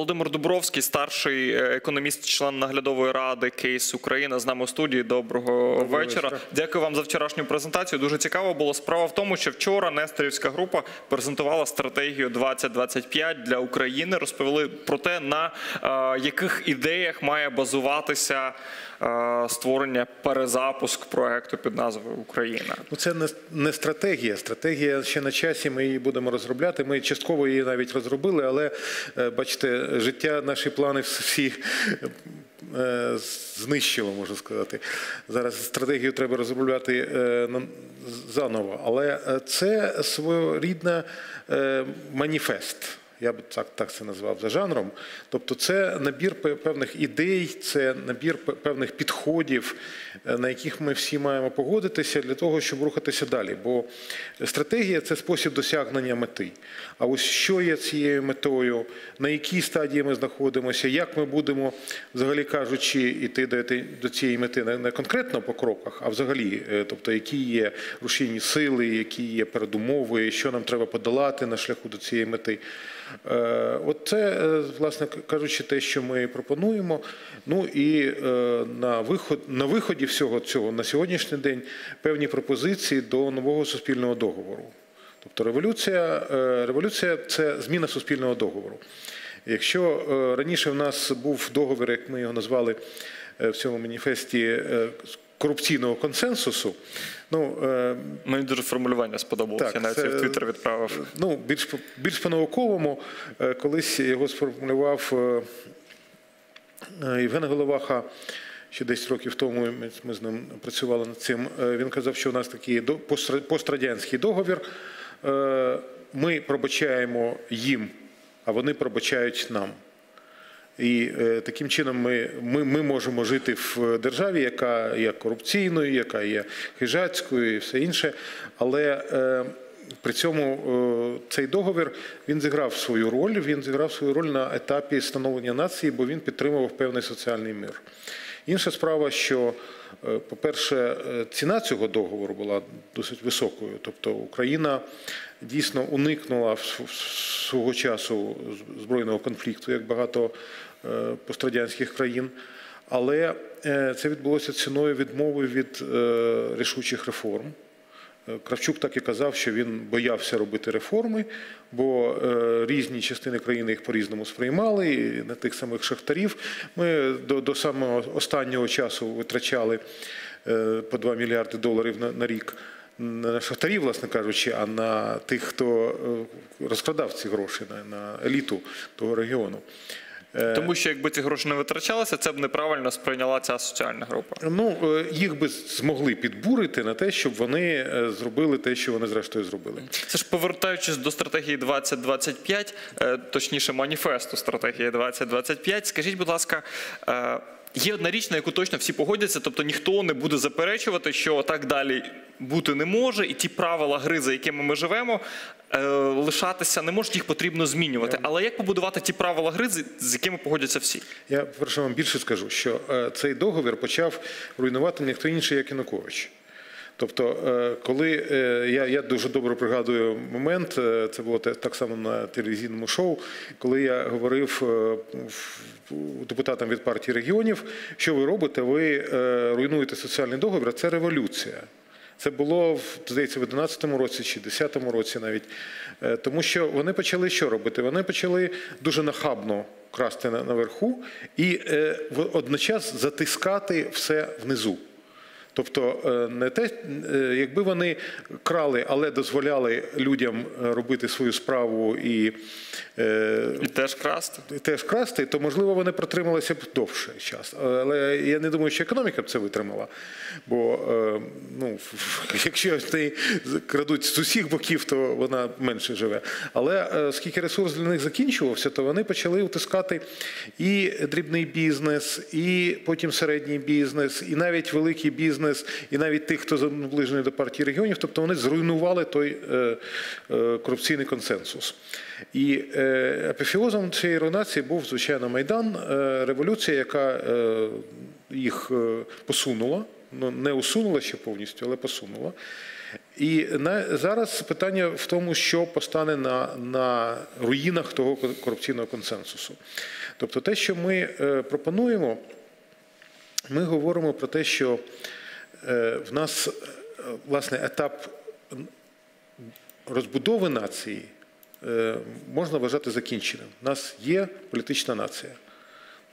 Володимир Дубровський, старший е, економіст, член наглядової ради Кейс Україна, з нами у студії. Доброго, вечора. вечора. Дякую вам за вчорашню презентацію. Дуже цікаво було. Справа в тому, що вчора Несторівська група презентувала стратегію 2025 для України. Розповіли про те, на е, яких ідеях має базуватися е, створення перезапуск проекту під назвою Україна. Ну, це не, стратегія. Стратегія ще на часі. Ми її будемо розробляти. Ми частково її навіть розробили, але бачите, життя, наші плани всі е, знищило, можу сказати. Зараз стратегію треба розробляти е, заново. Але е, це своєрідна маніфест. Я б так, так це назвав за жанром. Тобто, це набір пе- певних ідей, це набір певних підходів, е, на яких ми всі маємо погодитися для того, щоб рухатися далі. Бо стратегія це спосіб досягнення мети. А ось що є цією метою, на якій стадії ми знаходимося, як ми будемо, взагалі кажучи, йти до, цієї- мети не, не конкретно по кроках, а взагалі, е, тобто, які є рушійні сили, які є передумови, що нам треба подолати на шляху до цієї мети. Е, От це, е, власне кажучи, те, що ми пропонуємо. Ну і е, на виход на виході всього цього на сьогоднішній день певні пропозиції до нового суспільного договору. Тобто революція, революція це зміна суспільного договору. Якщо раніше в нас був договір, як ми його назвали в цьому маніфесті корупційного консенсусу, ну е, Мені дуже формулювання сподобалося. Так, Я навіть це- в Твіттер відправив. ну, більш, більш по-науковому, е, колись його сформулював е, е, Євген Головаха. Ще 10 років тому ми, з ним працювали над цим. Е, Він казав, що у нас такий пострадянський договір. Е, Ми пробачаємо їм, а вони пробачають нам. І е, таким чином ми, ми, ми можемо жити в державі, яка є корупційною, яка є хижацькою і все інше. Але е, при цьому е, цей договір він зіграв свою роль. Він зіграв свою роль на етапі становлення нації, бо він підтримував певний соціальний мир. Інша справа, що, по-перше, ціна цього договору була досить високою. Тобто Україна дійсно уникнула свого часу збройного конфлікту, як багато пострадянських країн. Але е, це відбулося ціною відмови від е, рішучих реформ. Е, Кравчук так і казав, що він боявся робити реформи, бо е, різні частини країни їх по-різному сприймали. І на тих самих шахтарів ми до, до самого останнього часу витрачали е, по 2 мільярди доларів на, на рік. На шахтарів, власне кажучи, а на тих, хто е, розкрадав ці гроші, на еліту того регіону. Тому що якби ці гроші не витрачалися, це б неправильно сприйняла ця соціальна група. Ну, е, їх би змогли підбурити на те, щоб вони е, зробили те, що вони зрештою зробили. Це ж повертаючись до стратегії 2025, е, точніше маніфесту стратегії 2025, скажіть, будь ласка. Є одна річ, на яку точно всі погодяться, тобто ніхто не буде заперечувати, що так далі бути не може, і ті правила гри, за якими ми живемо, е, лишатися не можуть, їх потрібно змінювати. Але як побудувати ті правила гри, з якими погодяться всі? Я перше вам більше скажу, що е, цей договір почав руйнувати ніхто інший, як Янукович. Тобто, е, коли я, я дуже добре пригадую момент, це було так само на телевізійному шоу, коли я говорив депутатам від партії регіонів, що ви робите, ви е, руйнуєте соціальний договір, а це революція. Це було здається в 11-му році чи 10-му році навіть. Е, Тому що вони почали що робити? Вони почали дуже нахабно красти на- наверху і е, в- затискати все внизу. Тобто, е, не те, е, якби вони крали, але дозволяли людям е, робити свою справу і І теж красти. теж красти, то можливо вони протрималися б довше час. Але я не думаю, що економіка б це витримала. Бо ну, якщо вони крадуть з усіх боків, то вона менше живе. Але оскільки ресурс для них закінчувався, то вони почали утискати і дрібний бізнес, і потім середній бізнес, і навіть великий бізнес, і навіть тих, хто наближений до партії регіонів. Тобто вони зруйнували той е, е, корупційний консенсус. І е, апофеозом цієї руйнації був, звичайно, Майдан, революція, яка їх посунула, ну не усунула ще повністю, але посунула. І зараз питання в тому, що постане на, на руїнах того корупційного консенсусу. Тобто, те, що ми пропонуємо, ми говоримо про те, що в нас е, власне етап розбудови нації е, можна вважати закінченим. У нас є політична нація,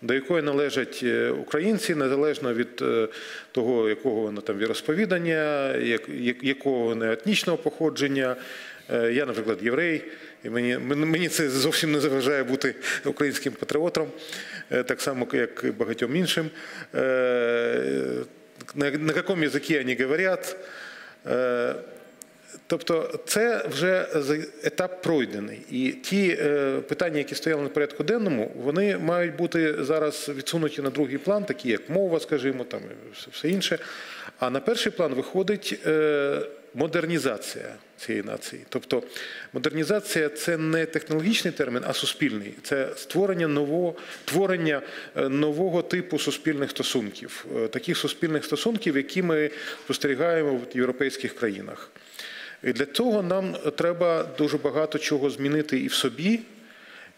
до якої належать е, українці, незалежно від е, того, якого вони там віросповідання, як- як- якого вони етнічного походження. Е, Я, наприклад, єврей, і мені, мені це зовсім не заважає бути українським патріотом, е, так само, як і багатьом іншим. На, на якому язикі вони говорять. Е, Тобто це вже етап пройдений. І ті е, питання, які стояли на порядку денному, вони мають бути зараз відсунуті на другий план, такі як мова, скажімо, там все інше. А на перший план виходить е, модернізація цієї нації. Тобто модернізація це не технологічний термін, а суспільний. Це створення нового творення е, нового типу суспільних стосунків, е, таких суспільних стосунків, які ми спостерігаємо в європейських країнах. І для цього нам треба дуже багато чого змінити і в собі,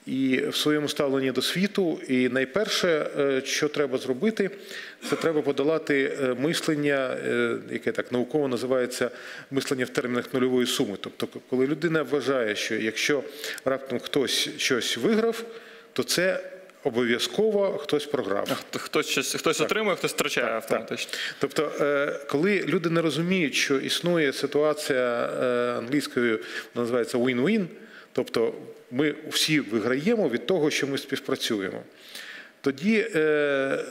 і в своєму ставленні до світу. І найперше, е, що треба зробити, це треба подолати е, мислення, е, яке так науково називається мислення в термінах нульової суми. Тобто, коли людина вважає, що якщо раптом хтось щось виграв, то це обов'язково хтось програв. Хто- Хтось щось хтось отримує, хтось втрачає автоматично. Тобто, е, коли люди не розуміють, що існує ситуація англійською, називається win-win, тобто ми всі виграємо від того, що ми співпрацюємо. Тоді е,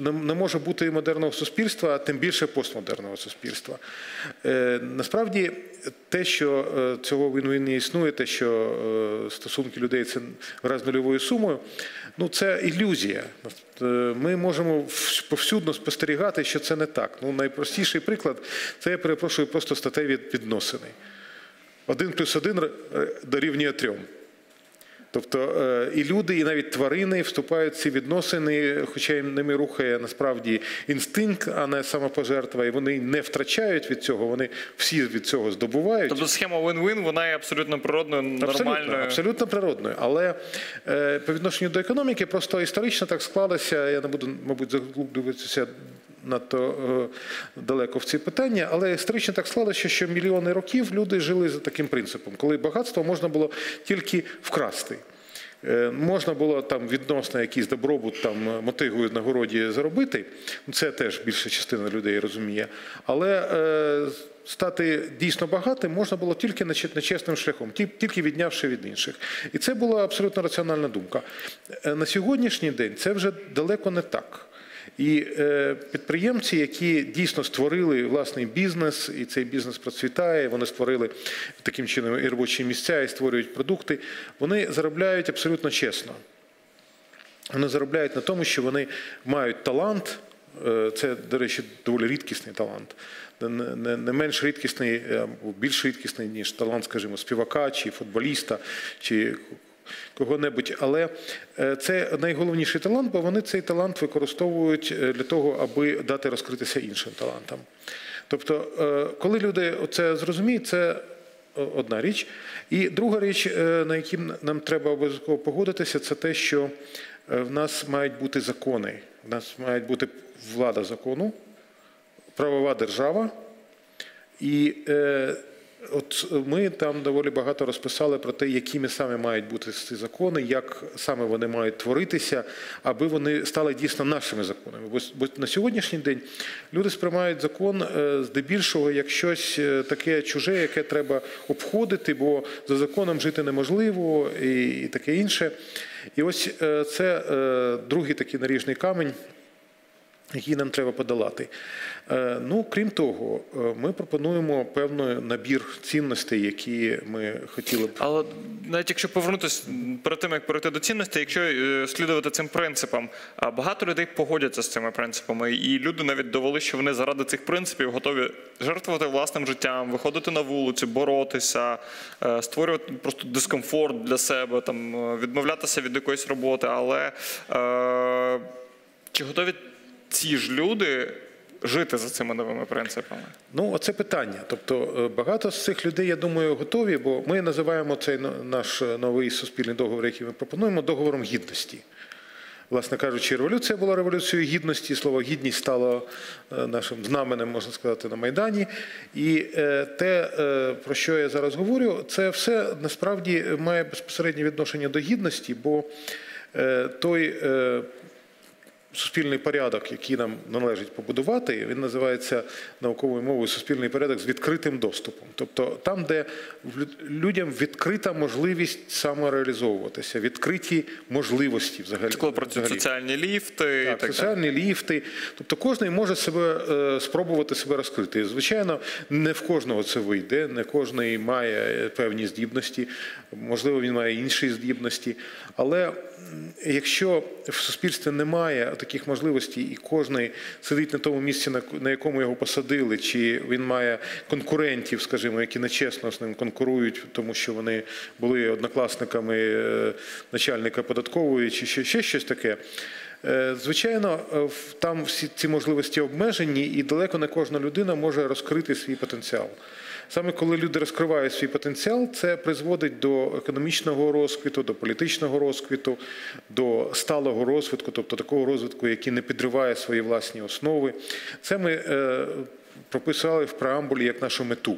не може бути і модерного суспільства, а тим більше постмодерного суспільства. Е, Насправді, те, що е, цього win-win не існує, те, що стосунки людей це враз нульовою сумою, ну це ілюзія. Ми можемо повсюдно спостерігати, що це не так. Ну, найпростіший приклад це я перепрошую просто статеві відносини. Один плюс один дорівнює трьом. Тобто е, і люди, і навіть тварини вступають в ці відносини, хоча їм ними рухає насправді інстинкт, а не самопожертва, і вони не втрачають від цього, вони всі від цього здобувають. Тобто схема win-win, вона є абсолютно природною, нормальною. абсолютно природною. Але е, по відношенню до економіки просто історично так склалося. Я не буду, мабуть, заглублюватися надто е, далеко в ці питання, але історично так склалося, що мільйони років люди жили за таким принципом, коли багатство можна було тільки вкрасти. Е, Можна було там відносно якийсь добробут там мотигою на городі заробити. Це теж більша частина людей розуміє. Але е, стати дійсно багатим можна було тільки неч- нечесним шляхом, тільки віднявши від інших. І це була абсолютно раціональна думка. Е, На сьогоднішній день це вже далеко не так. І е, підприємці, які дійсно створили власний бізнес, і цей бізнес процвітає, вони створили таким чином і робочі місця, і створюють продукти, вони заробляють абсолютно чесно. Вони заробляють на тому, що вони мають талант. е, Це, до речі, доволі рідкісний талант. Не- менш рідкісний, або більш рідкісний, ніж талант, скажімо, співака чи футболіста, чи кого-небудь. Але е, це найголовніший талант, бо вони цей талант використовують е, для того, аби дати розкритися іншим талантам. Тобто, е, коли люди це зрозуміють, це одна річ. І друга річ, на якій нам треба обов'язково погодитися, це те, що в нас мають бути закони, в нас має бути влада закону, правова держава. І от ми там доволі багато розписали про те, якими саме мають бути ці закони, як саме вони мають творитися, аби вони стали дійсно нашими законами. Бо, на сьогоднішній день люди сприймають закон е, здебільшого як щось е, таке чуже, яке треба обходити, бо за законом жити неможливо і, таке інше. І ось е, це другий такий наріжний камінь які нам треба подолати. Е, Ну, крім того, е, ми пропонуємо певний набір цінностей, які ми хотіли б. Але навіть якщо повернутися перед тим, як перейти до цінностей, якщо е, слідувати цим принципам, багато людей погодяться з цими принципами, і люди навіть довели, що вони заради цих принципів готові жертвувати власним життям, виходити на вулицю, боротися, створювати просто дискомфорт для себе, там відмовлятися від якоїсь роботи. Але чи готові ці ж люди жити за цими новими принципами? Ну, оце питання. Тобто е, багато з цих людей, я думаю, готові, бо ми називаємо цей наш е, новий суспільний договор, який ми пропонуємо, договором гідності. Власне кажучи, революція була революцією гідності. Слово гідність стало е, нашим знаменем, можна сказати, на Майдані. І те, про що я зараз говорю, це все насправді має безпосереднє відношення до гідності, бо той суспільний порядок, який нам належить побудувати, він називається науковою мовою суспільний порядок з відкритим доступом. Тобто там, де людям відкрита можливість самореалізовуватися, відкриті можливості взагалі. Коли працюють соціальні ліфти Так, так соціальні ліфти. Тобто кожен може себе е, спробувати себе розкрити. І, Звичайно, не в кожного це вийде, не кожен має певні здібності, можливо, він має інші здібності. Але якщо в суспільстві немає таких можливостей, і кожен сидить на тому місці, на якому його посадили, чи він має конкурентів, скажімо, які нечесно з ним конкурують, тому що вони були однокласниками е, начальника податкової, чи ще, ще щось таке. Е, Звичайно, е, там всі ці можливості обмежені, і далеко не кожна людина може розкрити свій потенціал. Саме коли люди розкривають свій потенціал, це призводить до економічного розквіту, до політичного розквіту, до сталого розвитку, тобто такого розвитку, який не підриває свої власні основи. Це ми е, прописали в преамбулі як нашу мету.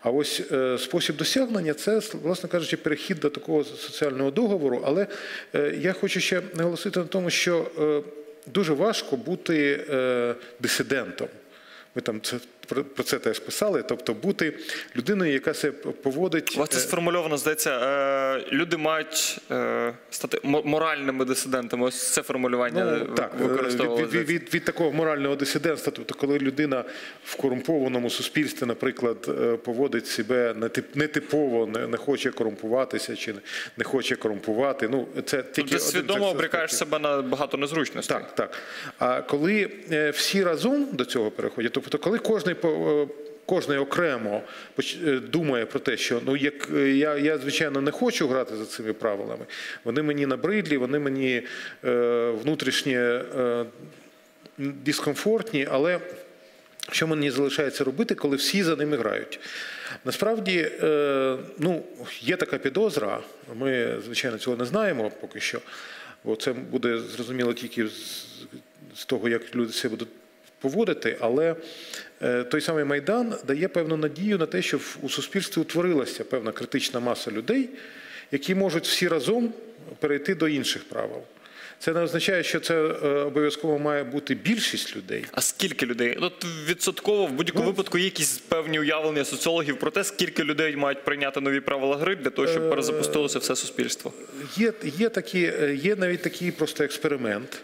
А ось е, спосіб досягнення це, власне кажучи, перехід до такого соціального договору. Але е, я хочу ще наголосити на тому, що дуже важко бути дисидентом. Ми там це про, це теж писали. Тобто бути людиною, яка себе поводить. У вас це е, сформульовано, здається, е, люди мають е, стати моральними дисидентами. Ось це формулювання Ну, так, від, від, від, від такого морального дисидентства, тобто коли людина в корумпованому суспільстві, наприклад, поводить себе нетипово, не, не хоче корумпуватися чи не, не хоче корумпувати. Ну, це тільки Тобто один свідомо обрікаєш себе на багато незручностей. Так, так. А коли всі разом до цього переходять, тобто коли е, Кожний окремо е, думає про те, що ну як е, я, я звичайно не хочу грати за цими правилами. Вони мені набридлі, вони мені е, внутрішнє е, дискомфортні, але що мені залишається робити, коли всі за ними грають? Насправді, е, ну, є така підозра, ми, звичайно, цього не знаємо поки що, бо це буде зрозуміло тільки з, з того, як люди себе будуть поводити, але е, той самий Майдан дає певну надію на те, що в- у суспільстві утворилася певна критична маса людей, які можуть всі разом перейти до інших правил. Це не означає, що це е, обов'язково має бути більшість людей. А скільки людей? От відсотково в будь-якому Ну, випадку є якісь певні уявлення соціологів про те, скільки людей мають прийняти нові правила гри для того, Е, щоб перезапустилося все суспільство. Є, є, такі, е, є навіть такий просто експеримент,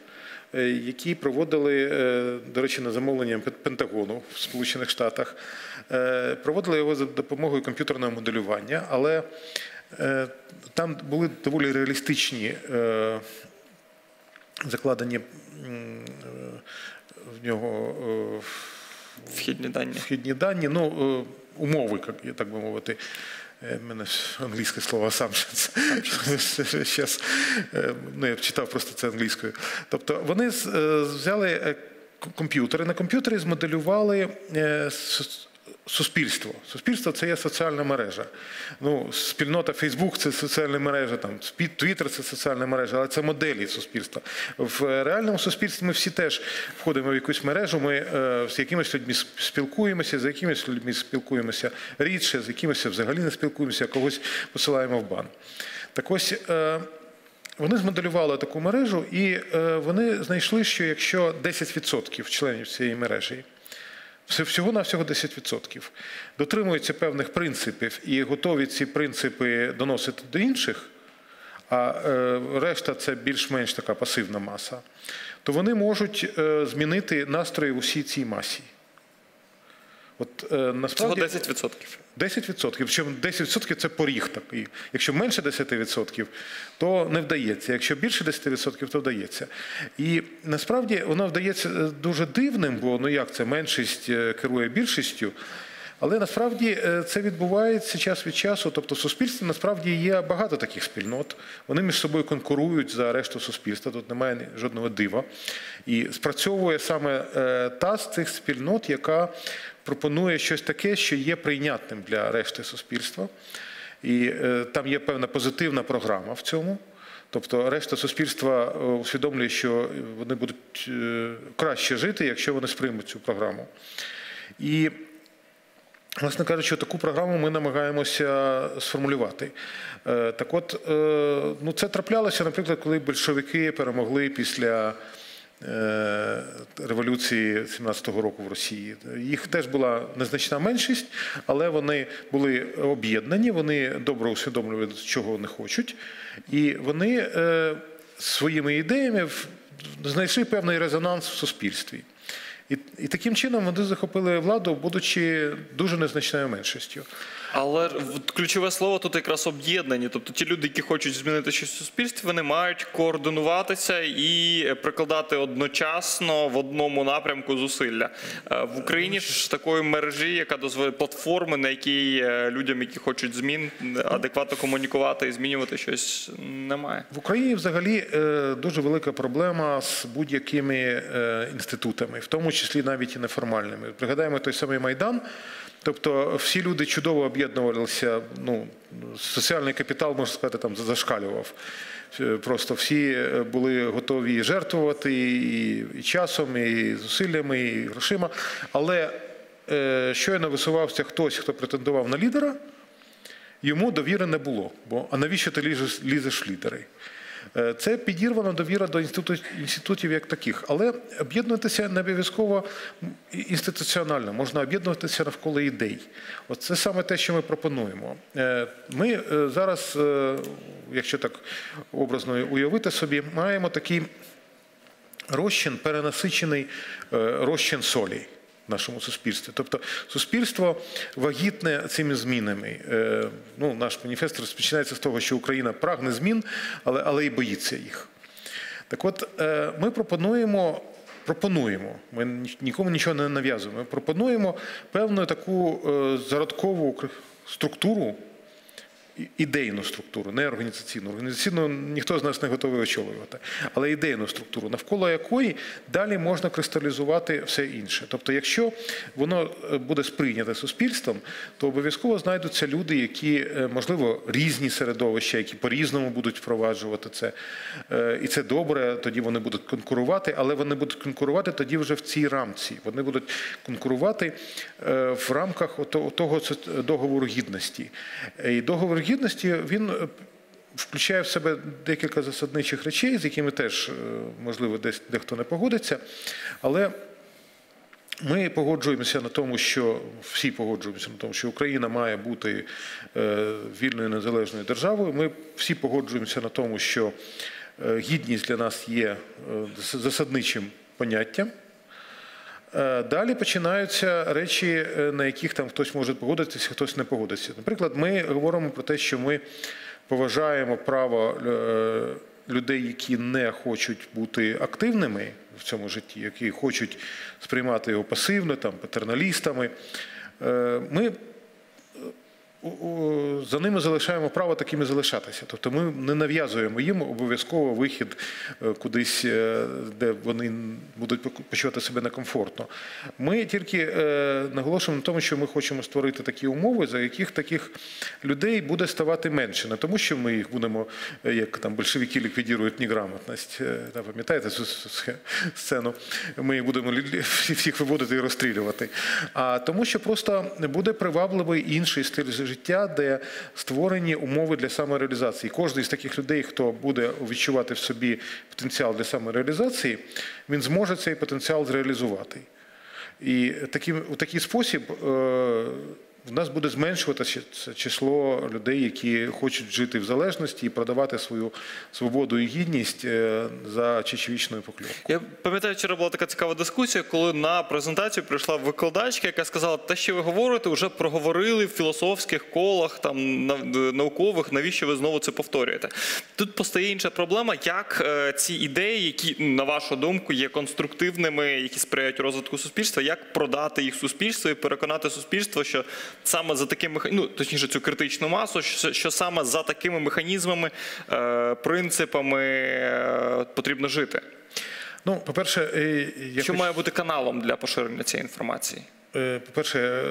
е, який проводили, е, до речі, на замовлення Пентагону в Сполучених Штатах. Е, Проводили його за допомогою комп'ютерного моделювання, але там були доволі реалістичні закладені в нього. Вхідні дані. вхідні дані, ну, умови, як- так би мовити. Е, мене ж англійське слово сам зараз. Ну, я читав просто це англійською. Тобто вони е, взяли е, комп'ютери, на комп'ютері змоделювали е, суспільство. Суспільство це є соціальна мережа. Ну, спільнота Facebook – це соціальна мережа, там Twitter – це соціальна мережа, але це моделі суспільства. В реальному суспільстві ми всі теж входимо в якусь мережу. Ми е, з якимись людьми спілкуємося, з якимись людьми спілкуємося рідше, з якимись взагалі не спілкуємося, а когось посилаємо в бан. Так ось. Е, вони змоделювали таку мережу, і е, вони знайшли, що якщо 10% членів цієї мережі, всього-навсього 10%, дотримуються певних принципів і готові ці принципи доносити до інших, а е, решта це більш-менш така пасивна маса, то вони можуть е, змінити настрої в усій цій масі. От е, насправді 10%. 10%. Причому 10% це поріг такий. Якщо менше 10%, то не вдається. Якщо більше 10%, то вдається. І насправді воно вдається е, дуже дивним, бо ну як це меншість е, керує більшістю. Але насправді е, це відбувається час від часу. Тобто, в суспільстві насправді є багато таких спільнот. Вони між собою конкурують за решту суспільства. Тут немає жодного дива. І спрацьовує саме та з цих спільнот, яка пропонує щось таке, що є прийнятним для решти суспільства. І е, там є певна позитивна програма в цьому. Тобто решта суспільства е, усвідомлює, що вони будуть е, краще жити, якщо вони сприймуть цю програму. І, власне кажучи, таку програму ми намагаємося сформулювати. Так от, ну це траплялося, наприклад, коли большевики перемогли після революції 17-го року в Росії. Їх теж була незначна меншість, але вони були об'єднані, вони добре усвідомлювали, чого вони хочуть, і вони е, своїми ідеями знайшли певний резонанс в суспільстві. І, і таким чином вони захопили владу, будучи дуже незначною меншістю. Але ключове слово тут якраз об'єднані. Тобто ті люди, які хочуть змінити щось в суспільстві, вони мають координуватися і прикладати одночасно в одному напрямку зусилля. Е, В Україні ж такої мережі, яка дозволяє платформи, на якій е, людям, які хочуть змін, адекватно комунікувати і змінювати щось, немає. В Україні взагалі е, дуже велика проблема з будь-якими інститутами, в тому числі навіть і неформальними. Пригадаємо той самий Майдан. Тобто всі люди чудово об'єднувалися, ну, соціальний капітал, можна сказати, там зашкалював. Е, Просто всі е, були готові жертвувати і, часом, і зусиллями, і грошима. Але е, щойно висувався хтось, хто претендував на лідера, йому довіри не було. Бо а навіщо ти лізеш, лізеш лідери? Е, Це підірвана довіра до інститутів, як таких, але об'єднуватися не обов'язково інституціонально, можна об'єднуватися навколо ідей. От це саме те, що ми пропонуємо. Е, Ми е, зараз, якщо так образно уявити собі, маємо такий розчин, перенасичений розчин солі нашому суспільстві. Тобто суспільство вагітне цими змінами. Е, Ну, наш маніфест розпочинається з того, що Україна прагне змін, але, але і боїться їх. Так от, е, ми пропонуємо. Пропонуємо, ми нікому нічого не нав'язуємо. Пропонуємо певну таку е, зародкову структуру, ідейну структуру, не організаційну. Організаційну ніхто з нас не готовий очолювати, але ідейну структуру, навколо якої далі можна кристалізувати все інше. Тобто, якщо воно е, буде сприйняте суспільством, то обов'язково знайдуться люди, які, е, можливо, різні середовища, які по-різному будуть впроваджувати це. Е, І це добре, тоді вони будуть конкурувати, але вони будуть конкурувати тоді вже в цій рамці. Вони будуть конкурувати в рамках того договору гідності. І договор гідності він е, включає в себе декілька засадничих речей, з якими теж, е, можливо, десь дехто не погодиться. Але ми погоджуємося на тому, що всі погоджуємося на тому, що Україна має бути е, вільною незалежною державою. Ми всі погоджуємося на тому, що гідність для нас є засадничим поняттям. Е, Далі починаються речі, е, на яких там хтось може погодитися, хтось не погодиться. Наприклад, ми говоримо про те, що ми поважаємо право е, людей, які не хочуть бути активними в цьому житті, які хочуть сприймати його пасивно, там, патерналістами. Ми за ними залишаємо право такими залишатися. Тобто ми не нав'язуємо їм обов'язково вихід е, кудись, е, де вони будуть почувати себе некомфортно. Ми тільки е, наголошуємо на тому, що ми хочемо створити такі умови, за яких таких людей буде ставати менше. Не тому, що ми їх будемо, як там большевики ліквідують неграмотність. Пам'ятаєте цю сцену? Ми їх будемо всіх виводити і розстрілювати. А тому, що просто буде привабливий інший стиль життя, де створені умови для самореалізації. Кожен із таких людей, хто буде відчувати в собі потенціал для самореалізації, він зможе цей потенціал зреалізувати. І таким, у такий спосіб е, в нас буде зменшуватися число людей, які хочуть жити в залежності і продавати свою свободу і гідність е, за чечевічною покльовкою. Я пам'ятаю, вчора була така цікава дискусія, коли на презентацію прийшла викладачка, яка сказала, те, що ви говорите, вже проговорили в філософських колах, там наукових, навіщо ви знову це повторюєте? Тут постає інша проблема, як е, ці ідеї, які на вашу думку є конструктивними, які сприяють розвитку суспільства, як продати їх суспільству і переконати суспільство, що саме за такими ну точніше цю критичну масу, що, що саме за такими механізмами, е, принципами е, потрібно жити. Ну, по-перше, е, я Що хочу- має бути каналом для поширення цієї інформації? По-перше,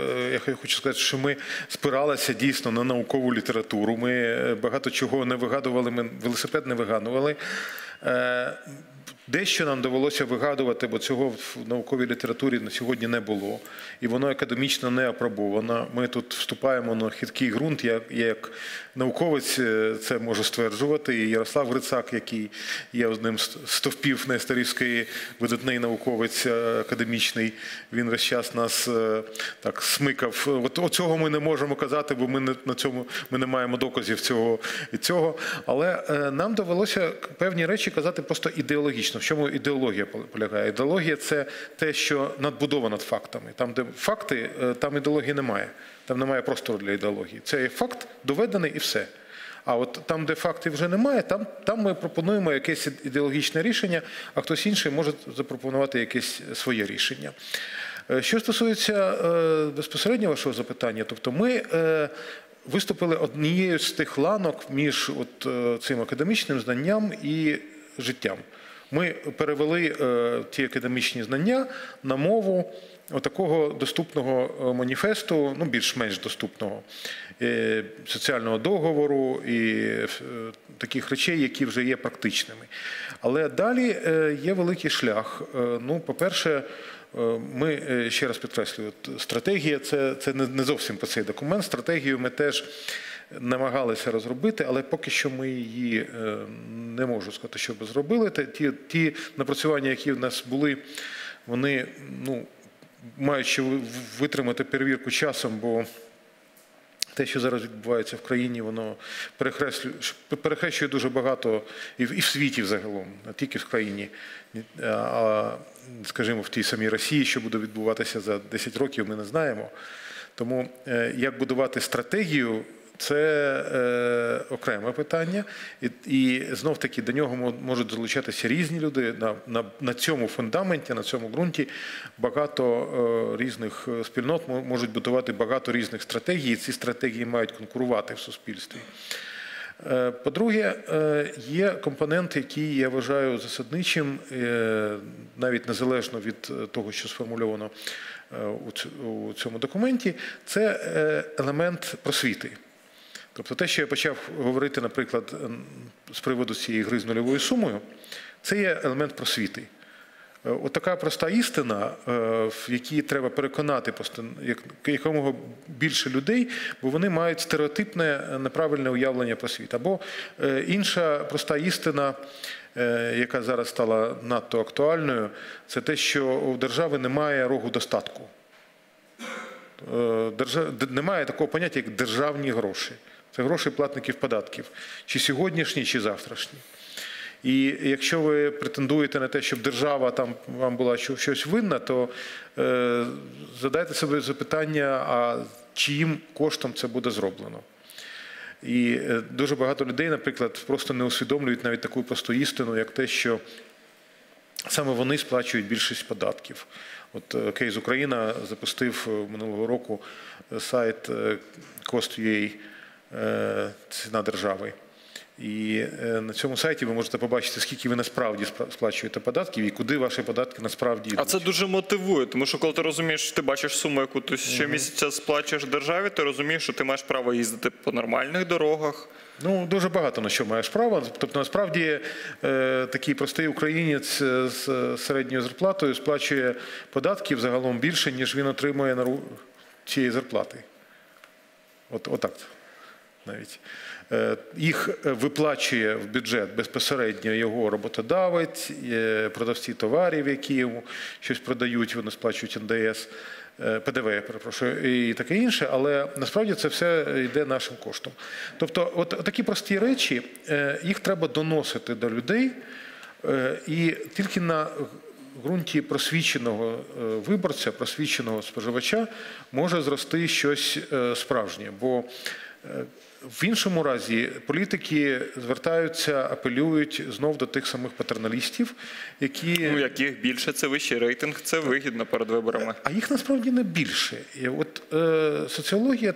я хочу сказати, що ми спиралися дійсно на наукову літературу. Ми багато чого не вигадували, ми велосипед не вигадували. Дещо нам довелося вигадувати, бо цього в науковій літературі на сьогодні не було, і воно академічно не апробовано. Ми тут вступаємо на хиткий ґрунт. Я як науковець е, це можу стверджувати. І Ярослав Грицак, який є одним з стовпів Несторівської, видатний науковець е, академічний, він весь час нас е, так смикав. От оцього ми не можемо казати, бо ми не на цьому ми не маємо доказів цього і цього. Але нам довелося певні речі казати просто ідеологічно. В чому ідеологія полягає? Ідеологія це те, що надбудова над фактами. Там, де факти, е, там ідеології немає. Там немає простору для ідеології. Це є факт доведений і все. А от там, де фактів вже немає, там, там ми пропонуємо якесь ідеологічне рішення, а хтось інший може запропонувати якесь своє рішення. Е, Що стосується е, безпосередньо вашого запитання, тобто ми виступили однією з тих ланок між от, цим академічним знанням і життям. Ми перевели е, ті академічні знання на мову такого доступного е, маніфесту, ну більш-менш доступного е, соціального договору і таких речей, які вже є практичними. Але далі є великий шлях. Ну, по-перше, ми ще раз підкреслюю, стратегія це, це не зовсім про цей документ. Стратегію ми теж намагалися розробити, але поки що ми її е, не можу сказати, що би зробили. Ті, ті напрацювання, які в нас були, вони ну, мають ще ви- витримати перевірку часом, бо те, що зараз відбувається в країні, воно перехрещує дуже багато і в, і в світі взагалом, не тільки в країні, а, скажімо, в тій самій Росії, що буде відбуватися за 10 років, ми не знаємо. Тому е, як будувати стратегію, це е, окреме питання, і, і знов таки до нього можуть залучатися різні люди. На, на, на цьому фундаменті, на цьому ґрунті багато е, різних е, спільнот можуть будувати багато різних стратегій. і Ці стратегії мають конкурувати в суспільстві. Е, По-друге, е, є компонент, який я вважаю засадничим, е, навіть незалежно від е, того, що сформульовано е, у цьому документі, це елемент просвіти. Тобто те, що я почав говорити, наприклад, з приводу цієї гри з нульовою сумою, це є елемент просвіти. Е, От така проста істина, е, в якій треба переконати якомога більше людей, бо вони мають стереотипне е, неправильне уявлення про світ. Або інша проста істина, яка зараз стала надто актуальною, це те, що у держави немає рогу достатку. Немає такого поняття, як державні гроші. Це гроші платників податків, чи сьогоднішні, чи завтрашні. І якщо ви претендуєте на те, щоб держава там вам була щось винна, то е, задайте собі запитання, а чиїм коштом це буде зроблено. І е, дуже багато людей, наприклад, просто не усвідомлюють навіть таку просту істину, як те, що саме вони сплачують більшість податків. От е, Кейс Україна запустив е, минулого року сайт Cost.ua ціна держави. І е, на цьому сайті ви можете побачити, скільки ви насправді сплачуєте податків і куди ваші податки насправді йдуть. А це дуже мотивує, тому що коли ти розумієш, ти бачиш суму, яку ти щомісяця сплачуєш державі, ти розумієш, що ти маєш право їздити по нормальних дорогах. Ну, дуже багато на що маєш право. Тобто, насправді, е, такий простий українець е, з е, середньою зарплатою сплачує податків загалом більше, ніж він отримує на цієї зарплати. От, отак навіть. Е, Їх е, виплачує в бюджет безпосередньо його роботодавець, продавці товарів, які йому щось продають, вони сплачують НДС. е, ПДВ, перепрошую, і таке інше, але насправді це все йде нашим коштом. Тобто, от такі прості речі, їх треба доносити до людей, і тільки на ґрунті просвіченого виборця, просвіченого споживача може зрости щось справжнє. Бо в іншому разі політики звертаються, апелюють знов до тих самих патерналістів, які Ну, яких більше, це вищий рейтинг, це вигідно перед виборами. а їх насправді не більше. І от е, соціологія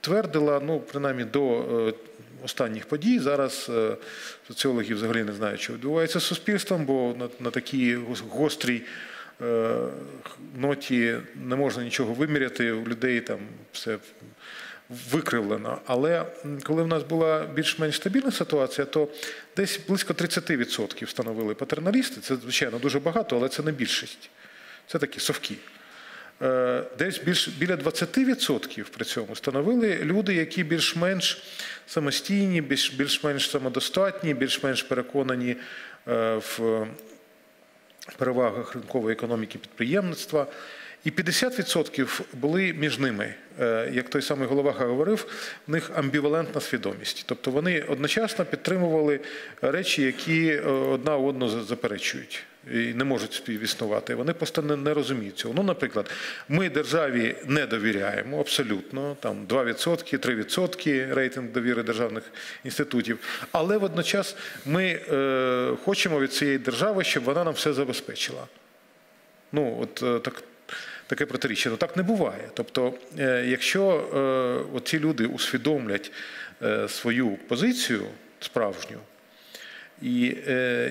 твердила, ну принаймні до е, останніх подій. Зараз е, соціологи взагалі не знають, що відбувається з суспільством, бо на, на такій гострій е, ноті не можна нічого виміряти. У людей там все викривлено. Але коли в нас була більш-менш стабільна ситуація, то десь близько 30% становили патерналісти. Це, звичайно, дуже багато, але це не більшість. Це такі совки. Е, Десь більш біля 20% при цьому становили люди, які більш-менш самостійні, більш- більш-менш самодостатні, більш-менш переконані е, в перевагах ринкової економіки підприємництва. І 50% були між ними. Е, Як той самий Головаха говорив, в них амбівалентна свідомість. Тобто вони одночасно підтримували речі, які е, одна одну заперечують і не можуть співіснувати. Вони просто не, розуміють цього. Ну, наприклад, ми державі не довіряємо абсолютно, там 2%, 3% рейтинг довіри державних інститутів, але водночас ми е, хочемо від цієї держави, щоб вона нам все забезпечила. Ну, от е, так, таке протиріччя. Ну так не буває. Тобто, е, якщо е, ці люди усвідомлять е, свою позицію справжню, і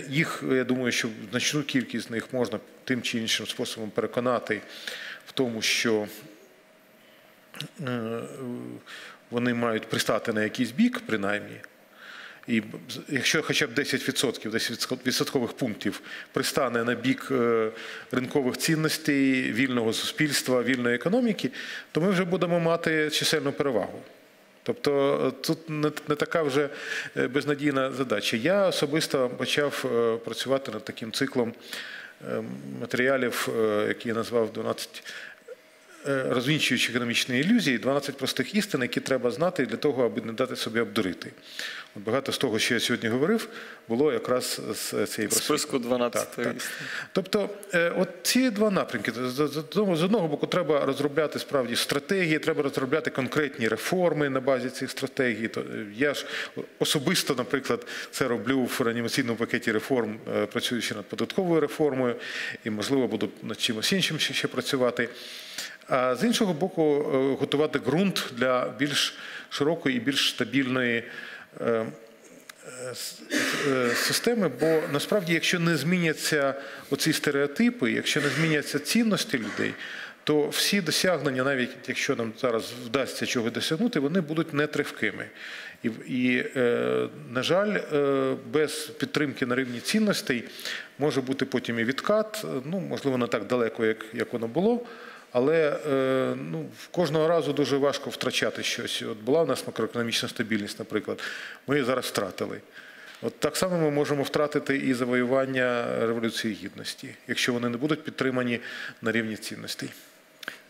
їх, я думаю, що значну кількість з них можна тим чи іншим способом переконати в тому, що вони мають пристати на якийсь бік, принаймні. І якщо хоча б 10%, 10 відсоткових пунктів пристане на бік е, ринкових цінностей, вільного суспільства, вільної економіки, то ми вже будемо мати чисельну перевагу. Тобто е, тут не, не така вже е, безнадійна задача. Я особисто почав працювати над таким циклом матеріалів, які я назвав 12 е, розвінчуючи економічні ілюзії, 12 простих істин, які треба знати для того, аби не дати собі обдурити. От багато з того, що я сьогодні говорив, було якраз з цієї В списку 12 так, так. Тобто, е, от ці два напрямки. З- одного- боку, треба розробляти справді стратегії, треба розробляти конкретні реформи на базі цих стратегій. Е, Я ж особисто, наприклад, це роблю в реанімаційному пакеті реформ, е, працюючи над податковою реформою, і, можливо, буду над чимось іншим ще працювати. А з іншого боку, е, готувати ґрунт для більш широкої і більш стабільної е, е, системи, бо насправді, якщо не зміняться оці стереотипи, якщо не зміняться цінності людей, то всі досягнення, навіть якщо нам зараз вдасться чого досягнути, вони будуть нетривкими. І, і е, на жаль, е, без підтримки на рівні цінностей може бути потім і відкат, ну можливо, не так далеко, як, як воно було. Але е, ну, кожного разу дуже важко втрачати щось. От була в нас макроекономічна стабільність, наприклад. Ми її зараз втратили. От так само ми можемо втратити і завоювання Революції Гідності, якщо вони не будуть підтримані на рівні цінностей.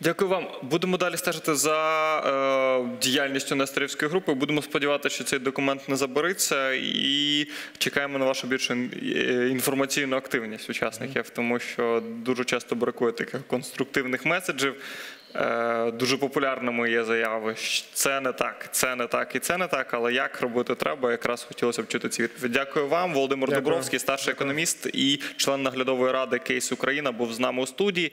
Дякую вам. Будемо далі стежити за е, діяльністю Несторівської групи. Будемо сподіватися, що цей документ не забереться, і чекаємо на вашу більшу е, інформаційну активність учасників, тому що дуже часто бракує таких конструктивних меседжів. Е, дуже популярними є заяви. що Це не так, це не так і це не так. Але як робити треба, якраз хотілося б чути ці відповіді. Дякую вам, Володимир Дякую. Дубровський, старший економіст і член наглядової ради Кейс Україна, був з нами у студії.